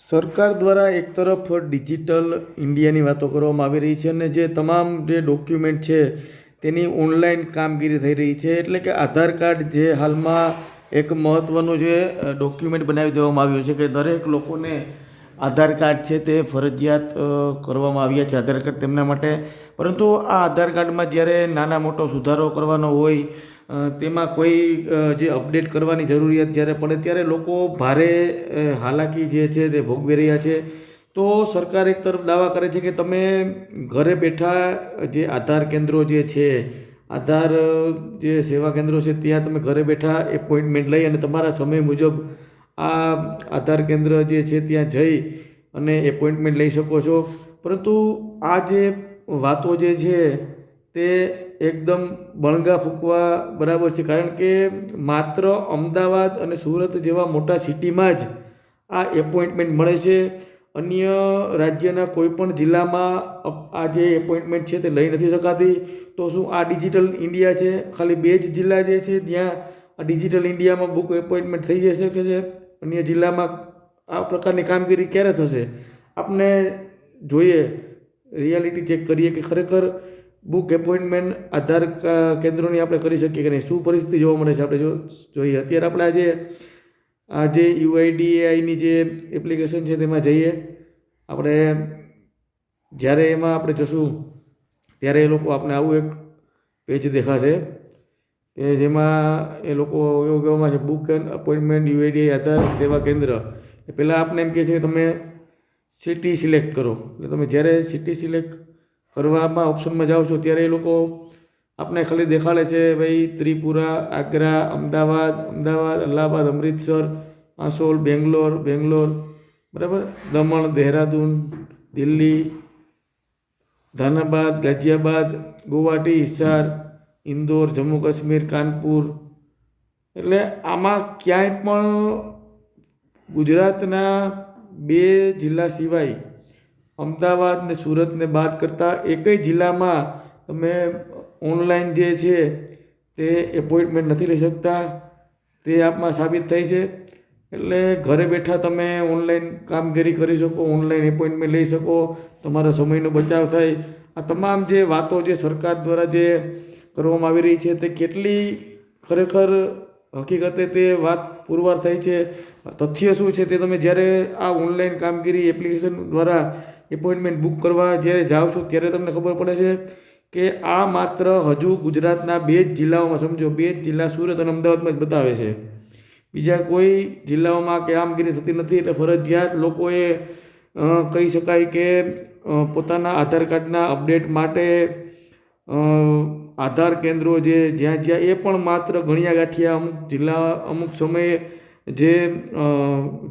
સરકાર દ્વારા એક તરફ ડિજિટલ ઇન્ડિયાની વાતો કરવામાં આવી રહી છે અને જે તમામ જે ડોક્યુમેન્ટ છે તેની ઓનલાઈન કામગીરી થઈ રહી છે. એટલે કે આધાર કાર્ડ જે હાલમાં એક મહત્ત્વનું જે ડોક્યુમેન્ટ બનાવી દેવામાં આવ્યું છે કે દરેક લોકોને આધાર કાર્ડ છે તે ફરજિયાત કરવામાં આવ્યા છે આધાર કાર્ડ તેમના માટે. પરંતુ આ આધાર કાર્ડમાં જ્યારે નાના મોટો સુધારો કરવાનો હોય તેમાં કોઈ જે અપડેટ કરવાની જરૂરિયાત જ્યારે પડે ત્યારે લોકો ભારે હાલાકી જે છે તે ભોગવી રહ્યા છે. તો સરકાર એક તરફ દાવા કરે છે કે તમે ઘરે બેઠા જે આધાર કેન્દ્રો જે છે, આધાર જે સેવા કેન્દ્રો છે ત્યાં તમે ઘરે બેઠા એપોઇન્ટમેન્ટ લઈ અને તમારા સમય મુજબ આ આધાર કેન્દ્ર જે છે ત્યાં જઈ અને એપોઇન્ટમેન્ટ લઈ શકો છો. પરંતુ આ જે વાતો જે છે તે એકદમ બણગા ફૂંકવા બરાબર છે. કારણ કે માત્ર અમદાવાદ અને સુરત જેવા મોટા સિટીમાં જ આ એપોઇન્ટમેન્ટ મળે છે. અન્ય રાજ્યના કોઈપણ જિલ્લામાં આ જે એપોઇન્ટમેન્ટ છે તે લઈ નથી શકાતી. તો શું આ ડિજિટલ ઇન્ડિયા છે? ખાલી બે જ જિલ્લા જે છે ત્યાં આ ડિજિટલ ઇન્ડિયામાં બુક એપોઇન્ટમેન્ટ થઈ જઈ શકે છે. અન્ય જિલ્લામાં આ પ્રકારની કામગીરી ક્યારે થશે? આપણે જોઈએ. રિયાલિટી ચેક કરીએ કે ખરેખર બુક એપોઇન્ટમેન્ટ આધાર કેન્દ્રોની આપણે કરી શકીએ કે નહીં? શું પરિસ્થિતિ જોવા મળે છે? આપણે જો જોઈએ. અત્યારે આપણે આજે આ જે યુઆઈડીએઆઈની જે એપ્લિકેશન છે તેમાં જઈએ. આપણે જ્યારે એમાં આપણે જશું, ત્યારે એ લોકો આપણે આવું એક પેજ દેખાશે કે જેમાં એ લોકો એવું કહેવામાં છે book and appointment UIDAI Aadhaar સેવા કેન્દ્ર. પહેલાં આપણે એમ કહે છે કે તમે સિટી સિલેક્ટ કરો. એટલે તમે જ્યારે સિટી સિલેક્ટ કરવામાં ઓપ્શનમાં જાઓ છો ત્યારે એ લોકો આપણે ખાલી દેખાડે છે, ભાઈ, ત્રિપુરા, આગ્રા, અમદાવાદ અમદાવાદ, અલ્હાબાદ, અમૃતસર, આસોલ, બેંગ્લોર બેંગ્લોર, બરાબર? દમણ, દહેરાદૂન, દિલ્હી, ધાનાબાદ, ગાઝિયાબાદ, ગુવાહાટી, હિસાર, ઇન્દોર, જમ્મુ કાશ્મીર, કાનપુર. એટલે આમાં ક્યાંય પણ ગુજરાતના બે જિલ્લા સિવાય અમદાવાદ ને સુરતને બાદ કરતાં એકેય જિલ્લામાં તમે ઓનલાઈન જે છે તે એપોઇન્ટમેન્ટ નથી લઈ શકતા. તે આપમાં સાબિત થઈ છે. એટલે ઘરે બેઠા તમે ઓનલાઈન કામગીરી કરી શકો ઓનલાઈન એપોઇન્ટમેન્ટ લઈ શકો. તમારા સમયનો બચાવ થાય. આ તમામ જે વાતો જે સરકાર દ્વારા જે કરવામાં આવી રહી છે તે કેટલી ખરેખર હકીકતે તે વાત પુરવાર થઈ છે. તથ્ય શું છે તે તમે જ્યારે આ ઓનલાઈન કામગીરી એપ્લિકેશન દ્વારા એપોઇન્ટમેન્ટ બુક કરવા જ્યારે જાઓ છો ત્યારે તમને ખબર પડે છે કે આ માત્ર હજુ ગુજરાતના બે જ જિલ્લાઓમાં સમજો, બે જ જિલ્લા સુરત અને અમદાવાદમાં જ બતાવે છે. બીજા કોઈ જિલ્લાઓમાં કામગીરી થતી નથી એટલે ફરજિયાત લોકોએ કહી શકાય કે પોતાના આધાર કાર્ડના અપડેટ માટે આધાર કેન્દ્રો જે જ્યાં જ્યાં એ પણ માત્ર ગણ્યા ગાંઠિયા અમુક જિલ્લા અમુક સમયે જે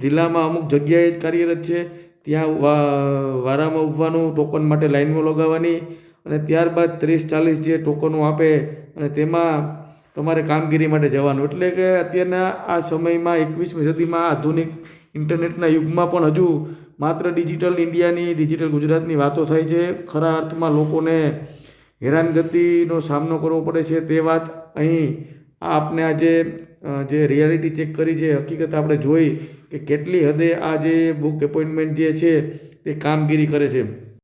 જિલ્લામાં અમુક જગ્યાએ જ કાર્યરત છે. ત્યાં વારામાં ઊભવાનું ટોકન માટે લાઇનમાં લગાવવાની અને ત્યારબાદ ત્રીસ ચાલીસ જે ટોકનો આપે અને તેમાં તમારે કામગીરી માટે જવાનું. એટલે કે અત્યારના આ સમયમાં, એકવીસમી સદીમાં આધુનિક ઇન્ટરનેટના યુગમાં પણ હજુ માત્ર ડિજિટલ ઇન્ડિયાની, ડિજિટલ ગુજરાતની વાતો થાય છે. ખરા અર્થમાં લોકોને હેરાનગતિનો સામનો કરવો પડે છે. તે વાત અહીં આ આપણે આજે જે રિયાલિટી ચેક કરી જે હકીકત આપણે જોઈ કે કેટલી હદે આ જે બુક એપોઇન્ટમેન્ટ જે છે તે કામગીરી કરે છે.